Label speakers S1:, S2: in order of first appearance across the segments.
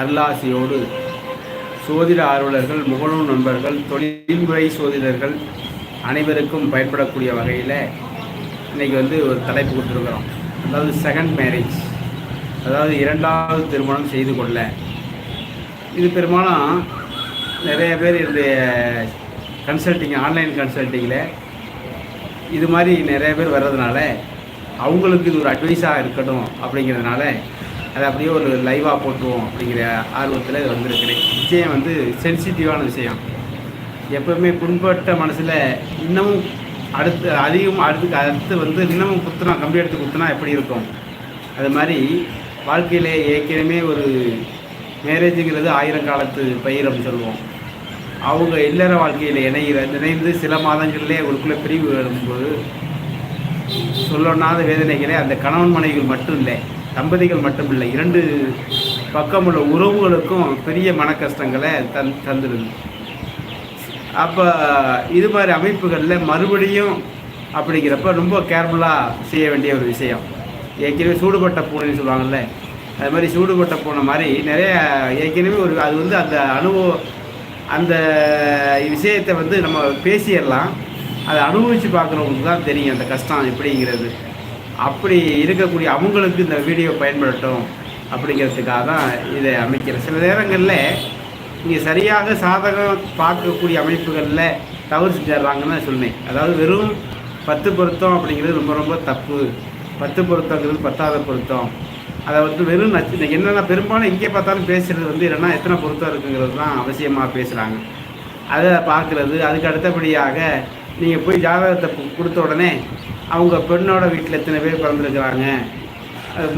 S1: அருளாசியோடு. சோதிட ஆர்வலர்கள் முகநூல் நண்பர்கள் தொழில்முறை சோதிடர்கள் அனைவருக்கும் பயன்படக்கூடிய வகையில் இன்றைக்கி வந்து ஒரு தலைப்பு கொடுத்துருக்குறோம். அதாவது செகண்ட் மேரேஜ் அதாவது இரண்டாவது திருமணம் செய்து கொள்ள. இது பெரும்பாலும் நிறைய பேர் என்னுடைய கன்சல்டிங் ஆன்லைன் கன்சல்ட்டிங்கில் இது மாதிரி நிறைய பேர் வர்றதுனால அவங்களுக்கு இது ஒரு அட்வைஸாக இருக்கட்டும் அப்படிங்கிறதுனால அதை அப்படியே ஒரு லைவாக போட்டுருவோம் அப்படிங்கிற ஆர்வத்தில் இது வந்திருக்கிறேன் விஷயம் வந்து சென்சிட்டிவான விஷயம். எப்போவுமே புண்பட்ட மனசில் இன்னமும் அடுத்து அதிகம் அடுத்து அடுத்து வந்து இன்னமும் குத்துனா கம்பி எடுத்து குத்துனா எப்படி இருக்கும்? அது மாதிரி வாழ்க்கையில் ஏற்கனவே ஒரு மேரேஜுங்கிறது ஆயிரம் காலத்து பயிரம் சொல்லுவோம். அவங்க இல்லற வாழ்க்கையில் இணைகிற நினைந்து சில மாதங்களிலே உங்களுக்குள்ளே பிரிவு வரும்போது சொல்லணாத வேதனைகளே அந்த கணவன் மனைவிகள் மட்டும் இல்லை. தம்பதிகள் மட்டும் இல்லை இரண்டு பக்கமுள்ள உறவுகளுக்கும் பெரிய மன கஷ்டங்களை தந் தந்துடுது அப்போ இது மாதிரி அமைப்புகளில் மறுபடியும் அப்படிங்கிறப்ப ரொம்ப கேர்ஃபுல்லாக செய்ய வேண்டிய ஒரு விஷயம். ஏற்கனவே சூடுபட்ட பூனைன்னு சொல்லுவாங்கள்ல அது மாதிரி சூடுபட்ட பூனை மாதிரி நிறைய ஏற்கனவே ஒரு அது வந்து அந்த அனுபவம் அந்த விஷயத்தை வந்து நம்ம பேசிடலாம். அதை அனுபவித்து பார்க்குறவங்களுக்கு தான் தெரியும் அந்த கஷ்டம் எப்படிங்கிறது. அப்படி இருக்கக்கூடிய அவங்களுக்கு இந்த வீடியோ பயன்படட்டும் அப்படிங்கிறதுக்காக தான் இதை அமைக்கிறேன். சில நேரங்களில் நீங்கள் சரியாக சாதகம் பார்க்கக்கூடிய அமைப்புகளில் தவறு செஞ்சிடுறாங்கன்னு சொன்னேன் அதாவது வெறும் பத்து பொருத்தம் அப்படிங்கிறது ரொம்ப ரொம்ப தப்பு. பத்து பொருத்தங்கிறது பத்தாவது பொருத்தம். அதை வந்து வெறும் நச்சு என்னென்ன பெரும்பாலும் எங்கே பார்த்தாலும் பேசுகிறது வந்து என்னென்னா எத்தனை பொருத்தம் இருக்குங்கிறது தான் அவசியமாக பேசுகிறாங்க அதை பார்க்குறது அதுக்கு அடுத்தபடியாக நீங்கள் போய் ஜாதகத்தை கொடுத்த உடனே அவங்க பெண்ணோட வீட்டில் எத்தனை பேர் பிறந்திருக்கிறாங்க?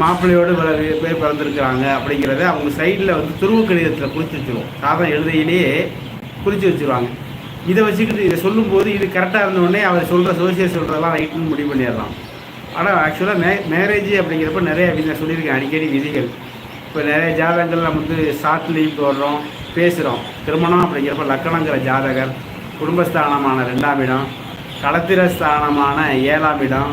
S1: மாப்பிள்ளையோடு இவ்வளவு பேர் பிறந்திருக்கிறாங்க அப்படிங்கிறத அவங்க சைடில் வந்து துருவ கடிதத்தில் குறித்து வச்சுருவோம். சாதம் எழுதையிலேயே குறித்து வச்சுருவாங்க. இதை வச்சுக்கிட்டு இதை சொல்லும்போது இது கரெக்டாக இருந்தோடனே அவர் சொல்கிற சோசியல் சொல்கிறதெல்லாம் ரைட்டுன்னு முடிவு பண்ணிடலாம். ஆனால் ஆக்சுவலாக மே மேரேஜ் அப்படிங்கிறப்ப நிறைய அப்படி நான் சொல்லியிருக்கேன். அடிக்கடி விதிகள். இப்போ நிறைய ஜாதகங்கள் நம்ம வந்து ஷார்ட் லீவ் போடுறோம் பேசுகிறோம் திருமணம் அப்படிங்கிறப்ப லக்கணங்கிற ஜாதகர் குடும்பஸ்தானமான ரெண்டாம் இடம் களத்திர ஸ்தானமான ஏழாம் இடம்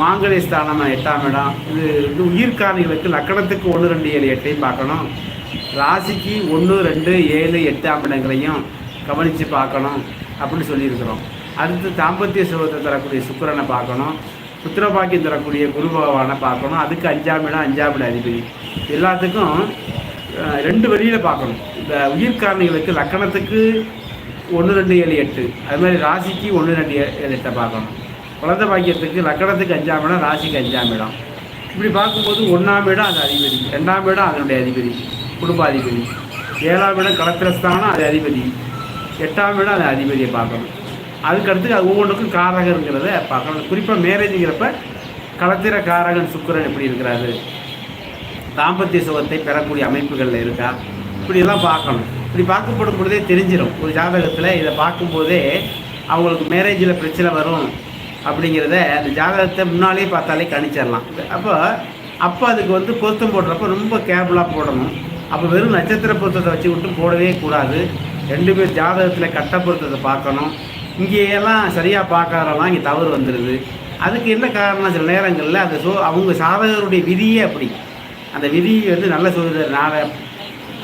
S1: மாங்கலி ஸ்தானமான எட்டாம் இடம். இது இது உயிர்காரணிகளுக்கு லக்கணத்துக்கு ஒன்று ரெண்டு ஏழு எட்டையும் பார்க்கணும். ராசிக்கு ஒன்று ரெண்டு ஏழு எட்டாம் இடங்களையும் கவனித்து பார்க்கணும் அப்படின்னு சொல்லியிருக்கிறோம். அடுத்து தாம்பத்திய சுகத்தை தரக்கூடிய சுக்கரனை பார்க்கணும். புத்திரபாக்கியம் தரக்கூடிய குரு பகவானை பார்க்கணும். அதுக்கு அஞ்சாம் இடம் அஞ்சாம் இடம் அதிபதி. எல்லாத்துக்கும் ரெண்டு வழியில் பார்க்கணும். இந்த உயிர்காரணிகளுக்கு லக்கணத்துக்கு ஒன்று ரெண்டு ஏழு எட்டு. அது மாதிரி ராசிக்கு ஒன்று ரெண்டு ஏ- ஏழு எட்டை பார்க்கணும். குழந்தை பாக்கியத்துக்கு லக்கணத்துக்கு அஞ்சாம் இடம் ராசிக்கு அஞ்சாம் இடம். இப்படி பார்க்கும்போது ஒன்றாம் இடம் அது அதிபதி ரெண்டாம் இடம் அதனுடைய அதிபதி குடும்ப அதிபதி ஏழாம் இடம் கலத்திரஸ்தானம் அது அதிபதி. எட்டாம் இடம் அது அதிபதியை பார்க்கணும். அதுக்கடுத்து அது ஒவ்வொன்றுக்கும் காரகங்கிறத பார்க்கணும். குறிப்பாக மேரேஜுங்கிறப்ப களத்திர காரகன் சுக்கிரன் எப்படி இருக்கிறாரு? தாம்பத்திய சுகத்தை பெறக்கூடிய அமைப்புகளில் இருக்கா? இப்படியெல்லாம் பார்க்கணும். இப்படி பார்க்கப்படும் பொழுதே தெரிஞ்சிடும் ஒரு ஜாதகத்தில் இதை பார்க்கும்போதே அவங்களுக்கு மேரேஜில் பிரச்சனை வரும் அப்படிங்கிறத அந்த ஜாதகத்தை முன்னாலே பார்த்தாலே கணிச்சிடலாம். அப்போ அப்போ அதுக்கு வந்து பொருத்தம் போடுறப்ப ரொம்ப கேர்ஃபுல்லாக போடணும். அப்போ வெறும் நட்சத்திர பொருத்தத்தை வச்சு விட்டு போடவே கூடாது. ரெண்டு பேர் ஜாதகத்தில் கட்ட பொருத்தத்தை பார்க்கணும். இங்கேயெல்லாம் சரியாக பார்க்காதெல்லாம் இங்கே தவறு வந்துடுது அதுக்கு என்ன காரணம் சில நேரங்களில் அந்த சோ அவங்க சாதகருடைய விதியே அப்படி. அந்த விதியை வந்து நல்ல சோதனை நாளை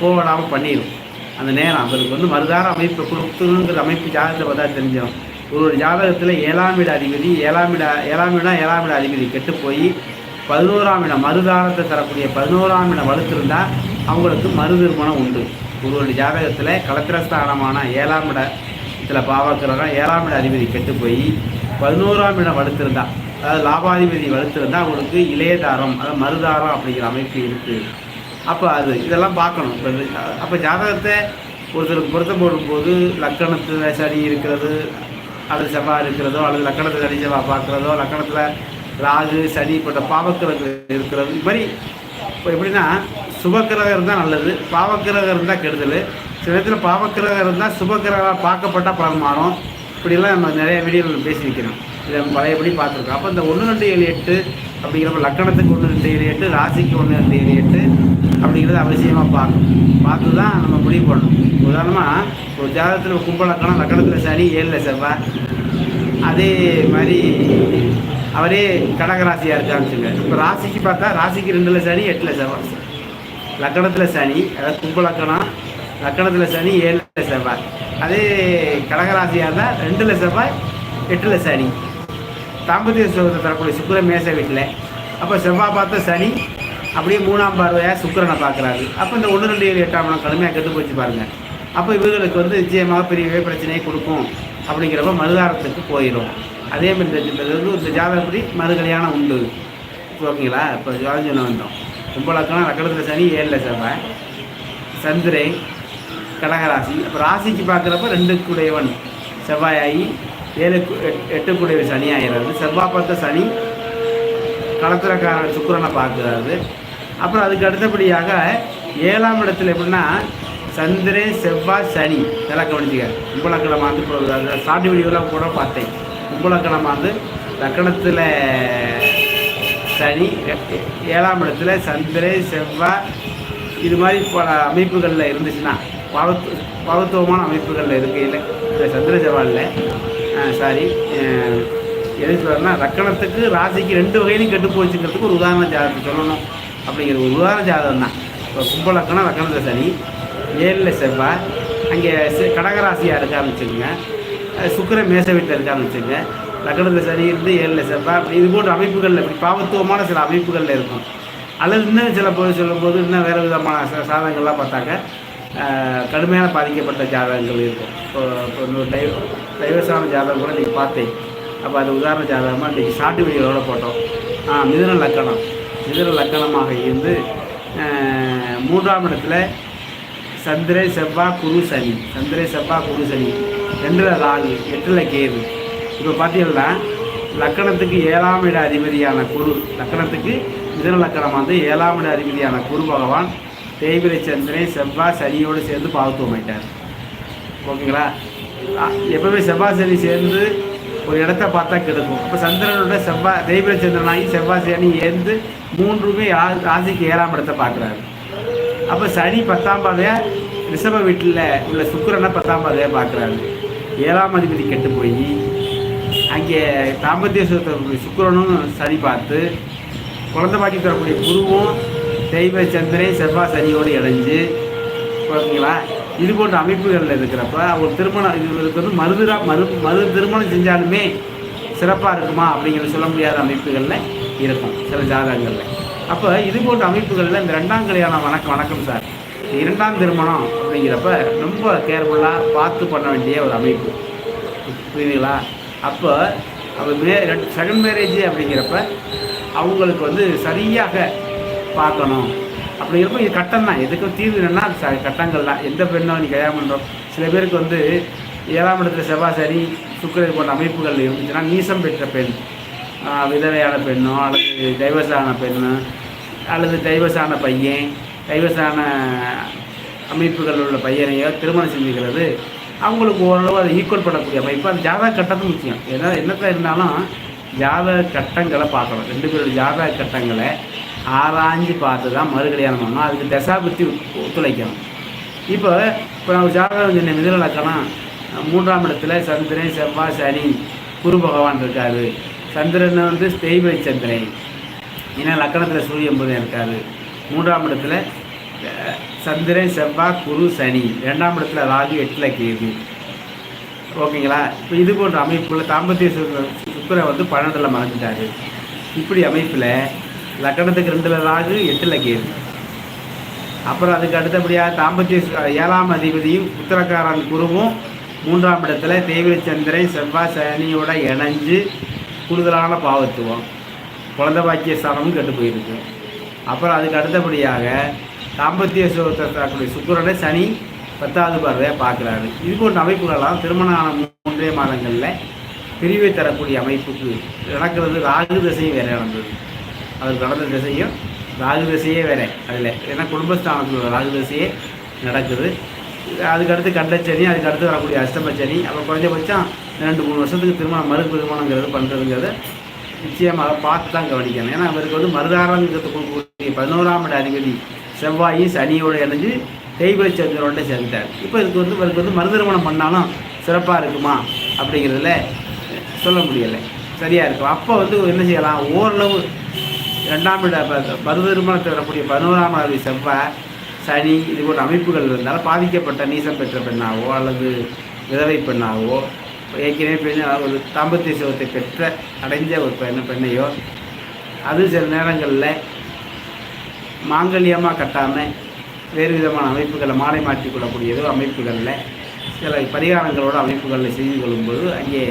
S1: போடாமல் பண்ணிடும் அந்த நேரம். அவருக்கு வந்து மறுதார அமைப்பு கொடுத்துங்கிற அமைப்பு ஜாதகத்தில் பார்த்தா தெரிஞ்சிடும். ஒரு ஜாதகத்தில் ஏழாம் இட அதிபதி ஏழாம் இட ஏழாம் இடம் ஏழாம் இட அதிபதி கெட்டு போய் பதினோராம் இடம் மறுதாரத்தை தரக்கூடிய பதினோராம் இடம் வலுத்திருந்தால் அவங்களுக்கு மறு திருமணம் உண்டு. ஒருவருடைய ஜாதகத்தில் கலத்திரஸ்தானமான ஏழாம் இடத்துல பாவக்கிரகம் ஏழாம் இட அதிபதி கெட்டு போய் பதினோராம் இடம் வலுத்திருந்தா அதாவது லாபாதிபதி வலுத்திருந்தால் அவங்களுக்கு இளையதாரம் அதாவது மறுதாரம் அப்படிங்கிற அமைப்பு இருக்குது அப்போ அது இதெல்லாம் பார்க்கணும். இப்போ அப்போ ஜாதகத்தை ஒருத்தருக்கு பொருத்தம் போடும்போது லக்கணத்தில் சனி இருக்கிறது அல்லது செவ்வாய் இருக்கிறதோ அல்லது லக்கணத்தில் சனி செவ்வாய் பார்க்குறதோ லக்கணத்தில் ராகு சனி போன்ற பாவக்கிரகம் இருக்கிறது. இது மாதிரி இப்போ எப்படின்னா சுபக்கிரகம் இருந்தால் நல்லது பாவக்கிரகம் இருந்தால் கெடுதல். சில நேரத்தில் பாவக்கிரகம் இருந்தால் சுபக்கிரகம் பார்க்கப்பட்டால் பலன் மாறும். இப்படிலாம் நம்ம நிறைய வீடியோவில் பேசியிருக்கிறோம். இதை நம்ம பழையபடி பார்த்துருக்கோம். அப்போ இந்த ஒன்று ரெண்டு ஏழு எட்டு அப்படிங்கிறப்ப லக்கணத்துக்கு ஒன்று ரெண்டு ஏழு எட்டு ராசிக்கு ஒன்று ரெண்டு ஏழு எட்டு அப்படிங்கிறது அவசியமாக பார்க்கணும். பார்த்து தான் நம்ம முடிவு பண்ணணும். உதாரணமாக ஒரு ஜாதகத்தில் கும்ப லக்கணம் லக்கணத்தில் சனி ஏழில் செவ்வாய். அதே மாதிரி அவரே கடகராசியாக இருக்கான்னு இப்போ ராசிக்கு பார்த்தா ராசிக்கு ரெண்டில் சனி எட்டில் செவ்வாய். லக்கணத்தில் சனி அதாவது கும்ப லக்கணம் லக்கணத்தில் சனி ஏழில் செவ்வாய். அதே கடகராசியாக இருந்தால் ரெண்டில் செவ்வாய் எட்டில் சனி. தாம்பத்திய சுகத்தை தரக்கூடிய சுக்கிர மேச வீட்டில். அப்போ செவ்வாய் பார்த்த சனி அப்படியே மூணாம் பார்வையாக சுக்கரனை பார்க்குறாரு. அப்போ இந்த ஒன்று ரெண்டு ஏழு எட்டாம் படம் கடுமையாக கெட்டு போச்சு பாருங்கள் அப்போ இவர்களுக்கு வந்து நிச்சயமாக பெரிய பிரச்சனையை கொடுக்கும். அப்படிங்கிறப்ப மறுதாரத்துக்கு போயிடும். அதே மாதிரி இந்த இந்த இது இந்த ஜாதகப்படி உண்டு. ஓகேங்களா? இப்போ ஜாதகம் வந்தோம். கும்பலக்கணம் லக்கணத்தில் சனி ஏழில் செவ்வாய் சந்திரை கடகராசி. அப்போ ராசிக்கு பார்க்குறப்ப ரெண்டுக்குடையவன் செவ்வாயாகி ஏழு எட்டுக்குடைய சனி ஆகிறது செவ்வாய் பார்த்த சனி களத்திரக்காரன் சுக்கரனை பார்க்குறாரு. அப்புறம் அதுக்கு அடுத்தபடியாக ஏழாம் இடத்துல எப்படின்னா சந்திரன் செவ்வாய் சனி. இதெல்லாம் கவனிச்சுக்க. கும்பலக்கணம் வந்து இப்போ சாட்டி வீடியோலாம் கூட பார்த்தேன். கும்பலக்கணம் வந்து லக்கணத்தில் சனி ஏழாம் இடத்துல சந்திரன் செவ்வாய் இது மாதிரி பல அமைப்புகளில் இருந்துச்சுன்னா பலத்து பலத்துவமான அமைப்புகளில் இருக்கையில் இந்த சந்திர செவ்வாயில் சாரி எதுக்கு சொல்கிறேன்னா லக்கணத்துக்கு ராசிக்கு ரெண்டு வகையிலையும் கெட்டு போச்சுக்கிறதுக்கு ஒரு உதாரண ஜாதகத்தை சொல்லணும் அப்படிங்கிற ஒரு உதாரண ஜாதகம் தான். இப்போ கும்பலக்கணம் லக்கணத்தில் சனி ஏழில் செவ்வாய் அங்கே கடகராசியாக இருக்காருன்னு வச்சுக்கோங்க. சுக்கர மேச வீட்டில் இருக்கான்னு வச்சுக்கோங்க. லக்கணத்தில் சனி இருந்து ஏழில் செவ்வாய் அப்படி இது போன்ற அமைப்புகளில் இப்படி பாவத்துவமான சில அமைப்புகளில் இருக்கும். அல்லது இன்னும் சில போது சொல்லும்போது இன்னும் வேறு விதமான சில சாதகங்கள்லாம் பார்த்தாக்க கடுமையான பாதிக்கப்பட்ட ஜாதகங்கள் இருக்கும். இப்போ இப்போ இன்னொரு டைம் டைவர்ஸான ஜாதகம் கூட நீங்கள் பார்த்தேன். அப்போ அது உதாரண ஜாதகமாக இன்றைக்கி ஷார்ட் வீடியோவோட போட்டோம். ஆ மிதுன லக்கணம். மிதுன லக்கணமாக இருந்து மூன்றாம் இடத்துல சந்திரை செவ்வாய் குரு சனி. சந்திரை செவ்வாய் குரு சனி. ரெண்டில் ராகு எட்டில் கேது. இப்போ பார்த்தீங்கன்னா லக்கணத்துக்கு ஏழாம் இட அதிபதியான குரு லக்கணத்துக்கு மிதன லக்கணம் வந்து ஏழாம் இட அதிபதியான குரு பகவான் தேய்பிரை சந்திரன் செவ்வாய் சனியோடு சேர்ந்து பாவத்துவம் ஆயிட்டார். ஓகேங்களா? எப்பவுமே செவ்வாய் சனி சேர்ந்து ஒரு இடத்த பார்த்தா கெடுக்கும். அப்போ சந்திரனோட செவ்வாய் தெய்வ சந்திரனாகி செவ்வாய் சனி ஏந்து மூன்றுமே ராசிக்கு ஏழாம் இடத்தை பார்க்குறாரு. அப்போ சனி பத்தாம் பாதையாக ரிஷப வீட்டில் உள்ள சுக்கிரனை பத்தாம் பாதையாக பார்க்குறாரு. ஏழாம் அதிபதி கெட்டு போய் அங்கே தாம்பத்திய சுகத்தை சுக்கிரனும் சனி பார்த்து குழந்தை பாக்கி தரக்கூடிய குருவும் தெய்வ சந்திரன் செவ்வாய் சனியோடு இணைஞ்சு ஓகேங்களா இது போன்ற அமைப்புகளில் இருக்கிறப்ப ஒரு திருமணம் இது வந்து மறுதிரா மறு மறு திருமணம் செஞ்சாலுமே சிறப்பாக இருக்குமா அப்படிங்கிறது சொல்ல முடியாத அமைப்புகளில் இருக்கும் சில ஜாதகங்களில். அப்போ இது போன்ற அமைப்புகளில் இந்த ரெண்டாம் கல்யாணம் வணக்கம் வணக்கம் சார். இரண்டாம் திருமணம் அப்படிங்கிறப்ப ரொம்ப கேர்ஃபுல்லாக பார்த்து பண்ண வேண்டிய ஒரு அமைப்பு. புரியுதுங்களா? அப்போ அவ மே செகண்ட் மேரேஜ் அப்படிங்கிறப்ப அவங்களுக்கு வந்து சரியாக பார்க்கணும். அப்படிங்கிறப்ப இது கட்டம் தான் எதுக்கும் தீர்வு என்னன்னா அது கட்டங்கள் தான் எந்த பெண்ணோ நீ கல்யாணம் பண்ணுறோம் சில பேருக்கு வந்து ஏழாம் இடத்துல செவ்வாய் சனி போன்ற அமைப்புகள் இருந்துச்சுன்னா நீசம் பெற்ற பெண் விதவையான பெண்ணோ அல்லது டைவர்ஸான பெண்ணு அல்லது டைவர்ஸான பையன் டைவர்ஸான அமைப்புகள் உள்ள பையனையோ திருமணம் செஞ்சுக்கிறது அவங்களுக்கு ஓரளவு அதை ஈக்குவல் பண்ணக்கூடிய அமைப்பு. அது ஜாதக கட்டத்தும் முக்கியம். ஏன்னா என்னத்தான் இருந்தாலும் ஜாதக கட்டங்களை பார்க்கணும். ரெண்டு பேரோட ஜாதக கட்டங்களை ஆராய்ஞ்சு பார்த்து தான் மறு கல்யாணம் பண்ணணும் அதுக்கு தசாபுத்தி ஒத்துழைக்கணும். இப்போ இப்போ நான் ஒரு ஜாதகம் சொன்ன மிதுன லக்கணம் மூன்றாம் இடத்துல சந்திரன் செவ்வாய் சனி குரு பகவான் இருக்காரு. சந்திரன் வந்து தெய்வ சந்திரன். ஏன்னா லக்கணத்தில் சூரியன் புதன் இருக்காரு. மூன்றாம் இடத்துல சந்திரன் செவ்வாய் குரு சனி. ரெண்டாம் இடத்துல ராகு எட்டில் கேது. ஓகேங்களா? இப்போ இது போன்ற அமைப்புள்ள தாம்பத்திய சுக்கரை வந்து பன்னெண்டில் மறைஞ்சிட்டாரு இப்படி அமைப்பில் லக்கணத்துக்கு ரெண்டில் ராகு எட்டில் கேது அப்புறம் அதுக்கு அடுத்தபடியாக தாம்பத்திய ஏழாம் அதிபதியும் உத்தரக்காரன் குருவும் மூன்றாம் இடத்துல தேவிர சந்திரன் செவ்வாய் சனியோட இணைஞ்சு கூடுதலான பாவத்துவம் குழந்தை பாக்கிய ஸ்தானமும் கெட்டு போயிருக்கு. அப்புறம் அதுக்கு அடுத்தபடியாக தாம்பத்திய சுகத்தக்கூடிய தரக்கூடிய சனி பத்தாவது பார்வையாக பார்க்குறாரு. இது போன்ற அமைப்புகளெல்லாம் திருமணம் ஆன மூன்றே மாதங்களில் பிரிவை தரக்கூடிய அமைப்புக்கு நடக்கிறது ராகு திசையும் வேற நடந்தது அதில் நடந்த திசையும் ராகு திசையே வேற அதில். ஏன்னா குடும்பஸ்தானத்தில் உள்ள ராகு திசையே நடக்குது. அதுக்கு அடுத்து கண்டச்சனி அதுக்கு அடுத்து வரக்கூடிய அஷ்டமச்சனி. அப்புறம் குறைஞ்சபட்சம் ரெண்டு மூணு வருஷத்துக்கு திருமணம் மறு திருமணங்கிறது பண்ணுறதுங்கிறது நிச்சயமாக பார்த்து தான் கவனிக்கணும். ஏன்னா அவருக்கு வந்து மருதாரங்கிறது கொடுக்கக்கூடிய பதினோராம் இட அதிபதி செவ்வாயும் சனியோடு இணைஞ்சு தேய்பிரை சந்திரனோட சேர்ந்துட்டார். இப்போ இதுக்கு வந்து இவருக்கு வந்து மறுதிருமணம் பண்ணாலும் சிறப்பாக இருக்குமா அப்படிங்கிறதுல சொல்ல முடியலை. சரியாக இருக்கும். அப்போ வந்து என்ன செய்யலாம்? ஓரளவு ரெண்டாம் இட ப- வரக்கூடிய பதினோராம் அதிபதி செவ்வாய் சனி இது போன்ற அமைப்புகள் இருந்தாலும் பாதிக்கப்பட்ட நீசம் பெற்ற பெண்ணாகவோ அல்லது விதவை பெண்ணாகவோ ஏற்கனவே பெண் ஒரு தாம்பத்திய சிவத்தை பெற்ற அடைஞ்ச ஒரு பெண் பெண்ணையோ அது சில நேரங்களில் மாங்கல்யமாக கட்டாமல் வேறு விதமான அமைப்புகளை மாலை மாற்றிக்கொள்ளக்கூடியதோ அமைப்புகளில் சில பரிகாரங்களோட அமைப்புகளில் செய்து கொள்ளும்போது அங்கே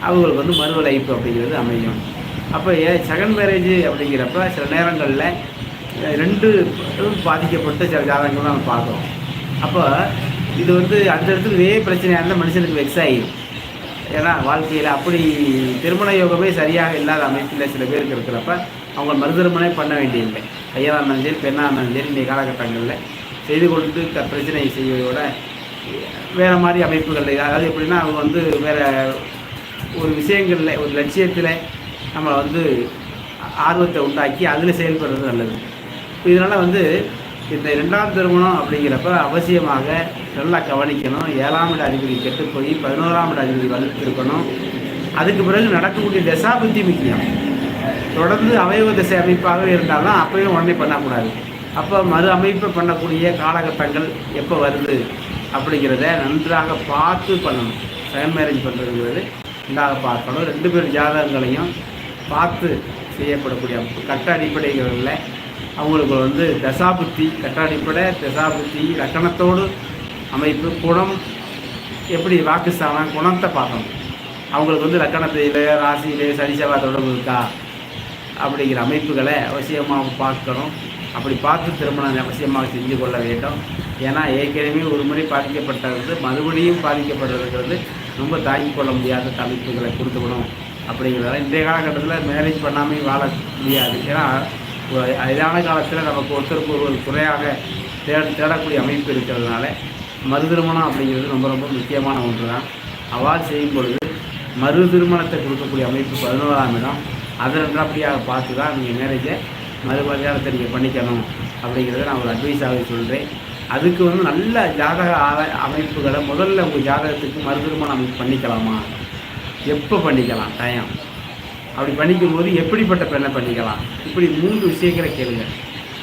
S1: அவங்களுக்கு வந்து மறுவலைப்பு அப்படிங்கிறது அமையும். அப்போ ஏ செகண்ட் மேரேஜ் அப்படிங்கிறப்ப சில நேரங்களில் ரெண்டு பாதிக்கப்பட்ட சில ஜாதகங்கள் நம்ம பார்க்குறோம். அப்போ இது வந்து அந்த இடத்துல இதே பிரச்சனையாக இருந்தால் மனுஷனுக்கு வெக்ஸ் ஆகிடும் ஏன்னா வாழ்க்கையில் அப்படி திருமண யோகமே சரியாக இல்லாத அமைப்பில் சில பேருக்கு இருக்கிறப்ப அவங்க மறுதிருமணே பண்ண வேண்டியதில்லை. ஐயனாக இருந்தாலும் சரி பெண்ணாக இருந்தாலும் சரி இன்றைய காலகட்டங்களில் செய்து கொண்டு க பிரச்சனையை செய்வதோட வேறு மாதிரி அமைப்புகள் அதாவது எப்படின்னா அவங்க வந்து வேறு ஒரு விஷயங்களில் ஒரு லட்சியத்தில் நம்மளை வந்து ஆர்வத்தை உண்டாக்கி அதில் செயல்படுறது நல்லது. இதனால் வந்து இந்த ரெண்டாம் திருமணம் அப்படிங்கிறப்ப அவசியமாக நல்லா கவனிக்கணும். ஏழாம் இட அதிபதி கெட்டு போய் பதினோராம் இட அதிபதி வளர்த்துருக்கணும். அதுக்கு பிறகு நடக்கக்கூடிய தசாபுத்தி முக்கியம். தொடர்ந்து அவயவ திசை அமைப்பாகவே இருந்தாலும் அப்பயும் உடனே பண்ணக்கூடாது. அப்போ மறு அமைப்பு பண்ணக்கூடிய காலகட்டங்கள் எப்போ வருது அப்படிங்கிறத நன்றாக பார்த்து பண்ணணும். சயம் மேரேஜ் பண்ணுறதுங்கிறது நன்றாக பார்க்கணும். ரெண்டு பேர் ஜாதகங்களையும் பார்த்து செய்யப்படக்கூடிய கட்ட அடிப்படைகளில் அவங்களுக்கு வந்து தசாபுத்தி கட்ட அடிப்படை தசாபுத்தி லக்கணத்தோடு அமைப்பு குணம் எப்படி வாக்குஸ்தானம் குணத்தை பார்க்கணும். அவங்களுக்கு வந்து லக்கணத்திலே ராசியிலே சனி செவ்வாய் தொடர்பு இருக்கா? அப்படிங்கிற அமைப்புகளை அவசியமாக பார்க்கணும். அப்படி பார்த்து திருமணம் அவசியமாக செஞ்சு கொள்ள வேண்டும். ஏன்னா ஏற்கனவே ஒரு முறை பாதிக்கப்பட்டது மறுபடியும் பாதிக்கப்படுறதுங்கிறது ரொம்ப தாங்கிக் கொள்ள முடியாத தலைப்புகளை கொடுத்துக்கணும். அப்படிங்கிறதால இன்றைய காலகட்டத்தில் மேரேஜ் பண்ணாமல் வாழ முடியாது. ஏன்னா ஒரு காலத்தில் நமக்கு ஒருத்தருக்கு ஒரு துறையாக தேட தேடக்கூடிய அமைப்பு இருக்கிறதுனால மறு திருமணம் அப்படிங்கிறது ரொம்ப ரொம்ப முக்கியமான ஒன்று தான் அவ்வாறு செய்யும் பொழுது மறு திருமணத்தை கொடுக்கக்கூடிய அமைப்பு பதினோராம் இடம். அதை நல்லபடியாக பார்த்து தான் நீங்கள் மேரேஜை மறு கல்யாணத்தை நீங்கள் பண்ணிக்கணும் அப்படிங்கிறத நான் ஒரு அட்வைஸாகவே சொல்கிறேன் அதுக்கு வந்து நல்ல ஜாதக அமைப்புகளை முதல்ல உங்கள் ஜாதகத்துக்கு மறு திருமணம் அமைப்பு பண்ணிக்கலாமா? எப்போ பண்ணிக்கலாம்? டைம் அப்படி பண்ணிக்கும் போது எப்படிப்பட்ட பெண்ணை பண்ணிக்கலாம்? இப்படி மூன்று விஷயங்களை கேளுங்க.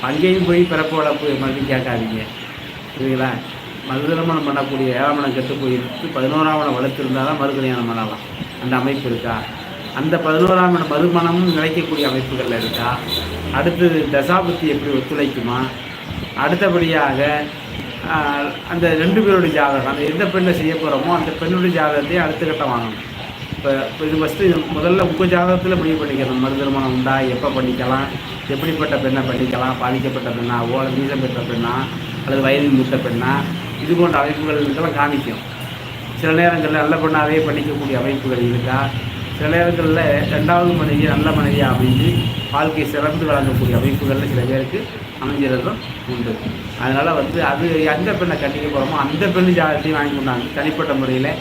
S1: அங்கேயும் போய் பிறப்பு வளர்ப்பு மறுபடியும் கேட்காதீங்க. சரிங்களா மறு திருமணம் பண்ணக்கூடிய ஏழாம் இடம் கெட்டு போயிருக்கு பதினோராம் வளர்த்துருந்தால் தான் மறுகல்யாணம் பண்ணலாம். அந்த அமைப்பு இருக்கா? அந்த பதினோராம் இடம் மறுமணமும் நிலைக்கக்கூடிய அமைப்புகளில் இருக்கா? அடுத்தது தசாபுத்தி எப்படி ஒத்துழைக்குமா? அடுத்தபடியாக அந்த ரெண்டு பேருடைய ஜாதகம் அந்த எந்த பெண்ணை செய்ய போகிறோமோ அந்த பெண்ணுடைய ஜாதகத்தையும் அடுத்த கட்டம் வாங்கணும். இப்போ இப்போ இது ஃபஸ்ட்டு இது முதல்ல உங்கள் ஜாதகத்தில் முடிவு பண்ணிக்கணும். மறு திருமணம் உண்டா? எப்போ பண்ணிக்கலாம்? எப்படிப்பட்ட பெண்ணை பண்ணிக்கலாம்? பாதிக்கப்பட்ட பெண்ணா? அல்லது வீதம் பெற்ற பெண்ணா? அல்லது வயதில் மூத்த பெண்ணா? இது போன்ற அமைப்புகளுக்கெல்லாம் காமிக்கும் சில நேரங்களில் நல்ல பெண்ணாகவே பண்ணிக்கக்கூடிய அமைப்புகள் இருக்கா? சில நேரங்களில் ரெண்டாவது மனைவி நல்ல மனைவியாக அமைஞ்சு வாழ்க்கை சிறந்து வழங்கக்கூடிய அமைப்புகளில் சில பேருக்கு அமைஞ்சிருந்தும் உண்டு. அதனால் வந்து அது எந்த பெண்ணை கட்டிக்க போகிறோமோ அந்த பெண்ணு ஜாதகத்தையும் வாங்கி கொண்டாங்க தனிப்பட்ட முறையில்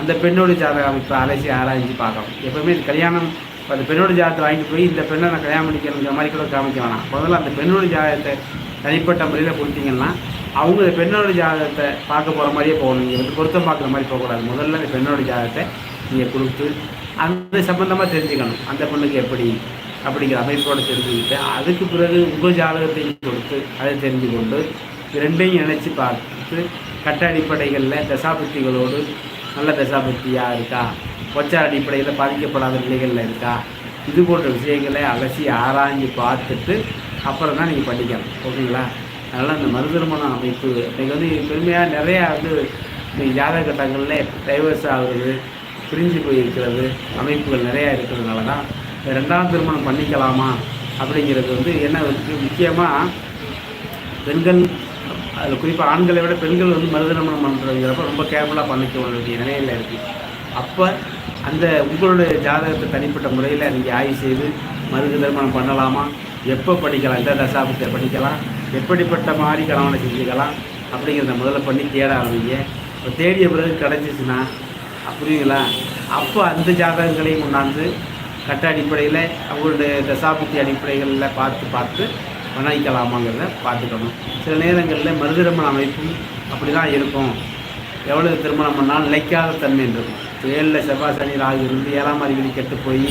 S1: அந்த பெண்ணோட ஜாதக அமைப்பை அலசி ஆராய்ச்சி பார்க்கணும். எப்போவுமே இது கல்யாணம் அந்த பெண்ணோட ஜாதகத்தை வாங்கிட்டு போய் இந்த பெண்ணை நான் கல்யாணம் பண்ணிக்கணுங்கிற மாதிரி கூட காமிக்க வேணாம். முதல்ல அந்த பெண்ணோட ஜாதகத்தை தனிப்பட்ட முறையில் கொடுத்தீங்கன்னா அவங்க இந்த பெண்ணோட ஜாதகத்தை பார்க்க போகிற மாதிரியே போகணும். நீங்கள் வந்து பொருத்தம் பார்க்குற மாதிரி போகக்கூடாது. முதல்ல அந்த பெண்ணோட ஜாதகத்தை நீங்கள் கொடுத்து அந்த சம்மந்தமாக தெரிஞ்சுக்கணும். அந்த பெண்ணுக்கு எப்படி அப்படிங்கிற அமைப்போடு தெரிஞ்சுக்கிட்டு அதுக்கு பிறகு உங்கள் ஜாதகத்தையும் கொடுத்து அதை தெரிஞ்சு கொண்டு ரெண்டையும் இணைச்சி பார்த்து கட்ட அடிப்படைகளில் தசாபுத்திகளோடு நல்ல தசாபுத்தியாக இருக்கா? பொச்சார் அடிப்படையில் பாதிக்கப்படாத நிலைகளில் இருக்கா? இது போன்ற விஷயங்களை அலசி ஆராய்ஞ்சு பார்த்துட்டு அப்புறம் தான் நீங்கள் பண்ணிக்கலாம் ஓகேங்களா? அதனால் அந்த மறுதிருமண அமைப்பு இன்றைக்கி வந்து பெருமையாக நிறையா வந்து ஜாதக கட்டங்களில் டைவர்ஸ் ஆகுறது பிரிஞ்சு போயிருக்கிறது அமைப்புகள் நிறையா இருக்கிறதுனால தான் ரெண்டாம் திருமணம் பண்ணிக்கலாமா அப்படிங்கிறது வந்து என்ன முக்கியமாக பெண்கள் அதில் குறிப்பாக ஆண்களை விட பெண்கள் வந்து மறுதிருமணம் பண்ணுறதுங்கிறப்ப ரொம்ப கேர்ஃபுல்லாக பண்ணிக்க வேண்டிய நிலையில் இருக்குது அப்போ அந்த உங்களுடைய ஜாதகத்தை தனிப்பட்ட முறையில் நீங்கள் ஆய்வு செய்து மறு திருமணம் பண்ணலாமா? எப்போ படிக்கலாம்? எந்த தசாபத்தை படிக்கலாம்? எப்படிப்பட்ட மாதிரி கணவனை செஞ்சுக்கலாம்? அப்படிங்கிறத முதல்ல பண்ணி தேட ஆரம்பிங்க. இப்போ தேடிய பிறகு கிடச்சிச்சுன்னா புரியுங்களா அப்போ அந்த ஜாதகங்களையும் கொண்டாந்து கட்ட அடிப்படையில் அவங்களுடைய தசாபுத்தி அடிப்படைகளில் பார்த்து பார்த்து வணங்கிக்கலாமாங்கிறத பார்த்துக்கணும். சில நேரங்களில் மறுதிருமண அமைப்பும் அப்படி தான் இருக்கும். எவ்வளவு திருமணம் பண்ணால் நிலைக்காத தன்மை இருக்கும். ஏழில் செவ்வாய் சனி ராகு இருந்து ஏழாம் அறிகுறி கெட்டு போய்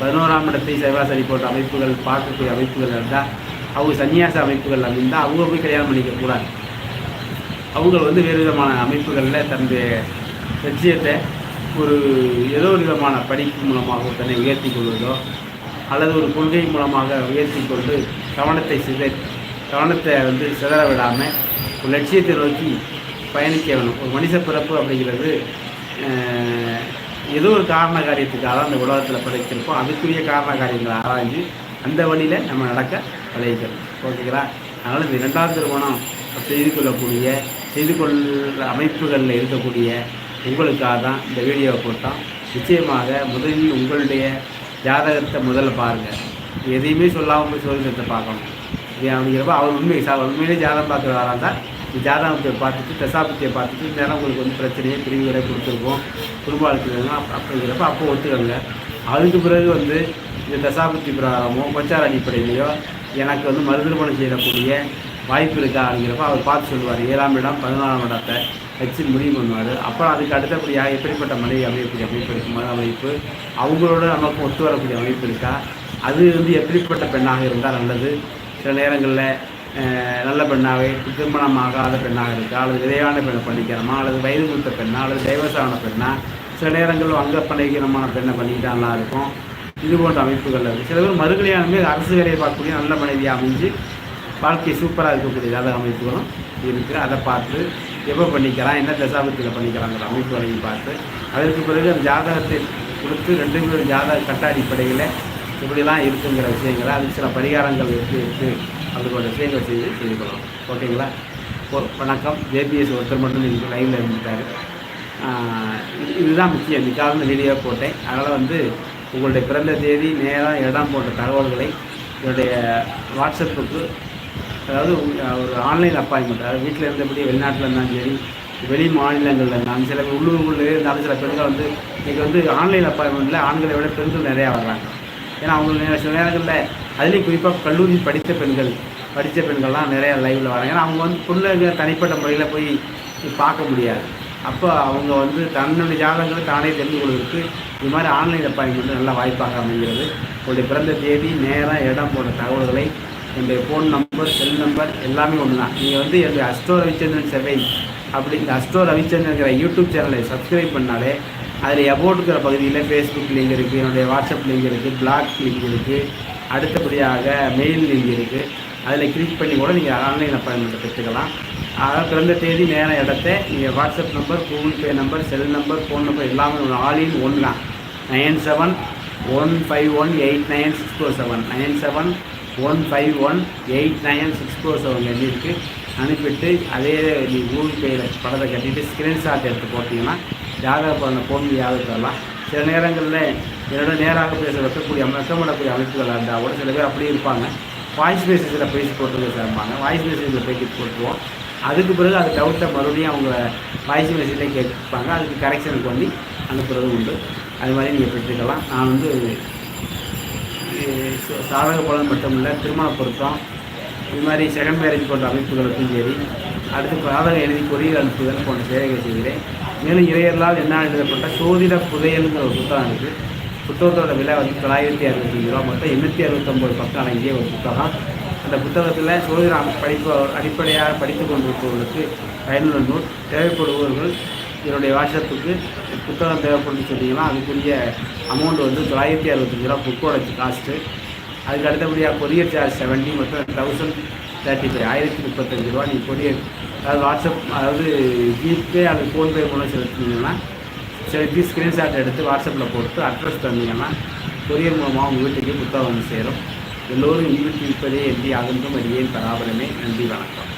S1: பதினோராம் இடத்தை செவ்வாய் சனி போன்ற அமைப்புகள் பார்க்கக்கூடிய அமைப்புகள் இருந்தால் அவங்க சன்னியாச அமைப்புகள் இருந்தால் அவங்க போய் கல்யாணம் பண்ணிக்க கூடாது அவங்க வந்து வேறு விதமான அமைப்புகளில் தன்னுடைய லட்சியத்தை ஒரு ஏதோ ஒரு விதமான படிப்பு மூலமாக தன்னை உயர்த்தி கொள்வதோ அல்லது ஒரு கொள்கை மூலமாக உயர்த்தி கொண்டு கவனத்தை சித கவனத்தை வந்து சிதற விடாமல் ஒரு லட்சியத்தை நோக்கி பயணிக்க வேணும் ஒரு மனித பிறப்பு அப்படிங்கிறது ஏதோ ஒரு காரண காரியத்துக்காக அந்த உலகத்தில் படைச்சிருப்போம் அதுக்குரிய காரண காரியங்களை ஆராய்ஞ்சு அந்த வழியில் நம்ம நடக்க பழகிக்கணும். ஓகேங்களா? அதனால் இந்த இரண்டாம் திருமணம் செய்து கொள்ளக்கூடிய செய்து கொள்கிற அமைப்புகளில் இருக்கக்கூடிய உங்களுக்காக தான் இந்த வீடியோவை போட்டோம். நிச்சயமாக முதலில் உங்களுடைய ஜாதகத்தை முதல்ல பாருங்கள் எதையுமே சொல்லாமல் போய் சோதிடத்தை பார்க்கணும். இது அப்படிங்கிறப்ப அவர் உண்மை சார் உண்மையிலே ஜாதகம் பார்த்து வரா தான் ஜாதகத்தை பார்த்துட்டு தசாபத்தியை பார்த்துட்டு இந்த நேரம் உங்களுக்கு வந்து பிரச்சனையை பிரிவுகளை கொடுத்துருக்கோம் குடும்ப வாழ்க்கைகள் அப்படிங்கிறப்ப அப்போ ஒத்துக்கங்க. அதுக்கு பிறகு வந்து இந்த தசாபத்தி பிரகாரமோ பச்சார அடிப்படையிலையோ எனக்கு வந்து மறுதிருமணம் செய்யக்கூடிய வாய்ப்பு இருக்கா அப்படிங்கிறப்ப அவர் பார்த்து சொல்லுவார். ஏழாம் இடம் பதினாலாம் இடத்தை வச்சு முடிவு பண்ணுவார். அப்புறம் அதுக்கு அடுத்தபடியாக எப்படிப்பட்ட மனைவி அமைப்பு அமைப்பு இருக்கு? மன அமைப்பு. அவங்களோட நமக்கு ஒத்து வரக்கூடிய அமைப்பு இருக்கா? அது வந்து எப்படிப்பட்ட பெண்ணாக இருந்தால் நல்லது? சில நேரங்களில் நல்ல பெண்ணாகவே திருமணம் ஆகாத பெண்ணாக இருக்கா? அல்லது விரைவான பெண்ணை பண்ணிக்கிறோமா? அல்லது வயது மூத்த பெண்ணா? அல்லது டைவர்ஸான பெண்ணா? சில நேரங்களில் அங்க பண்ணிக்கிறமான பெண்ணை பண்ணிக்கிட்டா நல்லா இருக்கும் இது போன்ற அமைப்புகள் இருக்குது சில பேர் மறுகல்யாணமே அரசு வேலையை பார்க்கக்கூடிய நல்ல மனைவியாக அமைஞ்சு வாழ்க்கை சூப்பராக இருக்கக்கூடிய ஜாதக அமைப்புகளும் இருக்குது அதை பார்த்து எப்போ பண்ணிக்கலாம் என்ன தசாபத்தில் பண்ணிக்கலாங்கிற அமைப்புகளையும் பார்த்து அதற்கு பிறகு அந்த ஜாதகத்தை கொடுத்து ரெண்டு பேரும் ஜாதக கட்ட அடிப்படையில் இப்படிலாம் இருக்குங்கிற விஷயங்களை அதுக்கு சில பரிகாரங்கள் இருக்குது இருக்குது அப்படிப்பட்ட விஷயங்கள் செய்து செய்து கொள்ளலாம் ஓகேங்களா? ஓ- வணக்கம். ஜேபிஎஸ் ஒருத்தர் மட்டும் நீங்கள் லைனில் இருந்துட்டார். இது- இதுதான் முக்கியம். இதுக்காக இந்த வீடியோ போட்டேன். அதனால் வந்து உங்களுடைய பிறந்த தேதி நேரம் இடம் போன்ற தகவல்களை என்னுடைய வாட்ஸ்அப்புக்கு அதாவது ஒரு ஆன்லைன் அப்பாயின்மெண்ட் அதாவது வீட்டில் இருந்தபடி வெளிநாட்டில் இருந்தாலும் சரி வெளி மாநிலங்களில் இருந்தாலும் சில உள்ளூருக்குள்ளே இருந்தாலும் சில பெண்கள் வந்து இன்றைக்கி வந்து ஆன்லைன் அப்பாயின்மெண்ட்டில் ஆண்களை விட பெண்கள் நிறையா வர்றாங்க. ஏன்னா அவங்க சில நேரங்களில் அதுலேயும் குறிப்பாக கல்லூரி படித்த பெண்கள் படித்த பெண்கள்லாம் நிறையா லைவில் வராங்க. ஏன்னா அவங்க வந்து பிள்ளைங்க தனிப்பட்ட முறையில் போய் பார்க்க முடியாது. அப்போ அவங்க வந்து தன்னுடைய ஜாதகங்களை தானே தெரிந்து கொள்வதற்கு இது மாதிரி ஆன்லைன் அப்பாயின்மெண்ட் நல்ல வாய்ப்பாக அமைகிறது. உங்களுடைய பிறந்த தேதி நேரம் இடம் போன்ற தகவல்களை என்னுடைய ஃபோன் நம்பர் செல் நம்பர் எல்லாமே ஒன்று தான் நீங்கள் வந்து என்னுடைய அஸ்டோ ரவிச்சந்திரன் செவை அப்படி இந்த அஸ்டோ ரவிச்சந்திரங்கிற யூடியூப் சேனலை சப்ஸ்கிரைப் பண்ணாலே அதில் எபோட்டுங்கிற பகுதியில் ஃபேஸ்புக் லிங்க் இருக்குது என்னுடைய வாட்ஸ்அப் லிங்க் இருக்குது பிளாக் லிங்க் இருக்குது அடுத்தபடியாக மெயில் லிங்க் இருக்குது அதில் கிளிக் பண்ணி கூட நீங்கள் ஆன்லைன் அப்பாயின்மெண்ட்டை பெற்றுக்கலாம். அதாவது பிறந்த தேதி நேர இடத்த நீங்கள் WhatsApp number Google Pay number cell number phone number எல்லாமே ஆல் இன் ஒன் தான் nine seven one five one eight nine six four seven nine seven one five one eight nine six four seven எண்ணிற்கு அனுப்பிட்டு அதே நீ Google பேயில் படத்தை கட்டிட்டு screenshot எடுத்து போட்டிங்கன்னா ஜாதக பண்ண ஃபோன் தரலாம் சில நேரங்களில் என்னோட நேராக பேச வைக்கக்கூடிய வெக்கப்படக்கூடிய அமைப்புகள் இருந்தால் கூட சில பேர் அப்படியே இருப்பாங்க. வாய்ஸ் மெசேஜில் பேசி போட்டுருக்க சேர்ப்பாங்க வாய்ஸ் மெசேஜில் பேசி போட்டுருவோம். அதுக்கு பிறகு அது டவுட்டை மறுபடியும் அவங்க வாய்ஸ் மெசேஜில் கேட்பாங்க. அதுக்கு கரெக்ஷனுக்கு பண்ணி அனுப்புறது உண்டு. அது மாதிரி நீங்கள் பெற்றுக்கலாம். நான் வந்து சாதக பலன் மட்டும் இல்லை திருமண பொருத்தம் இது மாதிரி செகண்ட் மேரேஜ் போன்ற அமைப்புகளுக்கும் சரி அடுத்து சாதகம் எழுதி பொறியியல் அனுப்புதல் போன்ற சேவைகள் செய்கிறேன். மேலும் இறையர்களால் என்ன எழுதப்பட்ட சோதிட புதையல்ங்கிற ஒரு புத்தகம் இருக்குது புத்தகத்தோட விலை வந்து தொள்ளாயிரத்தி அறுபத்தஞ்சு ரூபா மொத்தம் எண்ணூற்றி அறுபத்தொம்போது பக்கம் அடங்கிய ஒரு புத்தகம். அந்த புத்தகத்தில் சோதிட அமை- படிப்பு அடிப்படையாக படித்து கொண்டிருப்பவர்களுக்கு பயனுள்ள நூல் தேவைப்படுபவர்கள் என்னுடைய வாட்ஸ்அப்புக்கு புத்தகம் தேவைப்படுன்னு சொன்னீங்கன்னா அதுக்குரிய அமௌண்ட் வந்து தொள்ளாயிரத்தி அறுபத்தஞ்சு ரூபா புக்கோட காஸ்ட்டு. அதுக்கு அடுத்தபடியாக கொரியர் சார்ஜ் செவன்ட்டி மொத்தம் தௌசண்ட் தேர்ட்டி ஃபைவ் ஆயிரத்தி முப்பத்தஞ்சு ரூபா நீங்கள் கொரியர் அதாவது வாட்ஸ்அப் அதாவது ஜிபே அது ஃபோன்பே மூலம் செலுத்தினீங்கன்னா செலுத்தி ஸ்க்ரீன்ஷாட் எடுத்து வாட்ஸ்அப்பில் போட்டு அட்ரஸ் தந்தீங்கன்னா கொரியர் மூலமாக உங்கள் வீட்டுக்கு புத்தகம் வந்து சேரும். எல்லோரும் இன்விட்டு இருப்பதே எப்படி அகன்றும் அடியேன் பராபரமே நன்றி வணக்கம்.